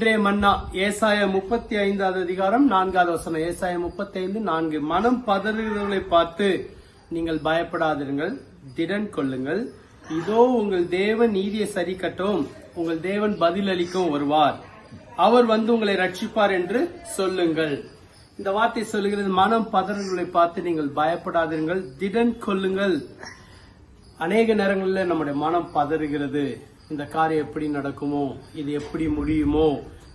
மன்னா ஏசாய முப்பத்தி ஐந்தாவது அதிகாரம் நான்காவது வசனம். ஏசாய முப்பத்தி ஐந்து நான்கு. மனம் பதறுகிறவர்களை பார்த்து நீங்கள் பயப்படாதிருங்கள் திடன் கொள்ளுங்கள். இதோ உங்கள் தேவன் நீதியை சரி கட்டும் உங்கள் தேவன் பதிலளிக்கும் வருவார் அவர் வந்து உங்களை ரட்சிப்பார் என்று சொல்லுங்கள். இந்த வார்த்தை சொல்லுகிறது மனம் பதறுகளை பார்த்து நீங்கள் பயப்படாதிருங்கள் திடன் கொள்ளுங்கள். அநேக நேரங்களில் நம்முடைய மனம் பதறுகிறது. இந்த காரியம் எப்படி நடக்குமோ இது எப்படி முடியுமோ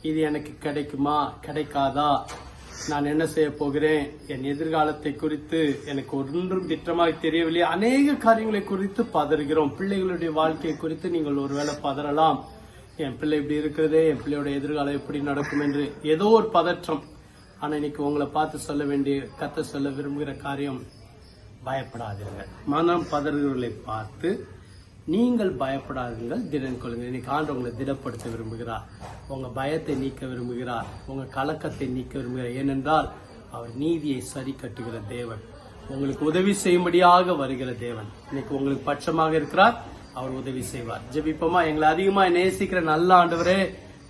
இது எனக்கு கிடைக்குமா கிடைக்காதா? நான் என்ன செய்ய போகிறேன்? என் எதிர்காலத்தை குறித்து எனக்கு ஒன்றும் திட்டமாக தெரியவில்லை. அநேக காரியங்களை குறித்து பதறுகிறோம். பிள்ளைகளுடைய வாழ்க்கையை குறித்து நீங்கள் ஒருவேளை பதறலாம். என் பிள்ளை இப்படி இருக்கிறதே என் பிள்ளையோட எதிர்காலம் எப்படி நடக்கும் என்று ஏதோ ஒரு பதற்றம். ஆனால் இன்னைக்கு உங்களை பார்த்து சொல்ல வேண்டிய கத்த சொல்ல விரும்புகிற காரியம் பயப்படாதீர்கள். மனம் பதறுகளை பார்த்து நீங்கள் பயப்படாதீர்கள் திடன் கொள்ளுங்கள். இன்னைக்கு ஆண்டு உங்களை திடப்படுத்த விரும்புகிறார். உங்கள் பயத்தை நீக்க விரும்புகிறார். உங்கள் கலக்கத்தை நீக்க விரும்புகிறார். ஏனென்றால் அவர் நீதியை சரி கட்டுகிற தேவன். உங்களுக்கு உதவி செய்யும்படியாக வருகிற தேவன். இன்னைக்கு உங்களுக்கு பட்சமாக இருக்கிறார். அவர் உதவி செய்வார். ஜெபிப்போமா? எங்களை அதிகமாக நேசிக்கிற நல்ல ஆண்டவரே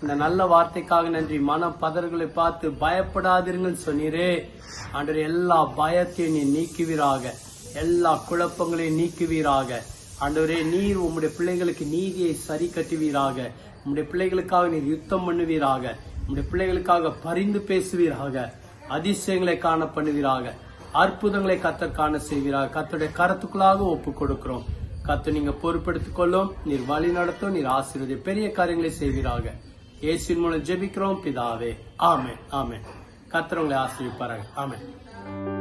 இந்த நல்ல வார்த்தைக்காக நன்றி. மன பார்த்து பயப்படாதீர்கள் சொன்னீரே. ஆண்டவர் எல்லா பயத்தையும் நீ நீக்குவீராக. எல்லா குழப்பங்களையும் நீக்குவீராக. ஆண்டவரே நீர் உம்முடைய பிள்ளைகளுக்கு நீதியை சரி கட்டுவீராக. உம்முடைய பிள்ளைகளுக்காக நீர் யுத்தம் பண்ணுவீராக. உம்முடைய பிள்ளைகளுக்காக பரிந்து பேசுவீராக. அதிசயங்களை காண பண்ணுவீராக. அற்புதங்களை கத்தர் காண செய்வீராக. கத்தருடைய கரத்துக்குள்ளாக ஒப்பு கொடுக்கிறோம். கத்து நீங்க பொறுப்படுத்திக் கொள்ளும் நீர் வழி நடத்தும் நீர் ஆசீர்வதி பெரிய காரியங்களை செய்வீராக. இயேசின் மூலம் ஜெபிக்கிறோம் பிதாவே. ஆமே ஆமென். கத்தர் உங்களை ஆசீர்விப்பாராக. ஆமென்.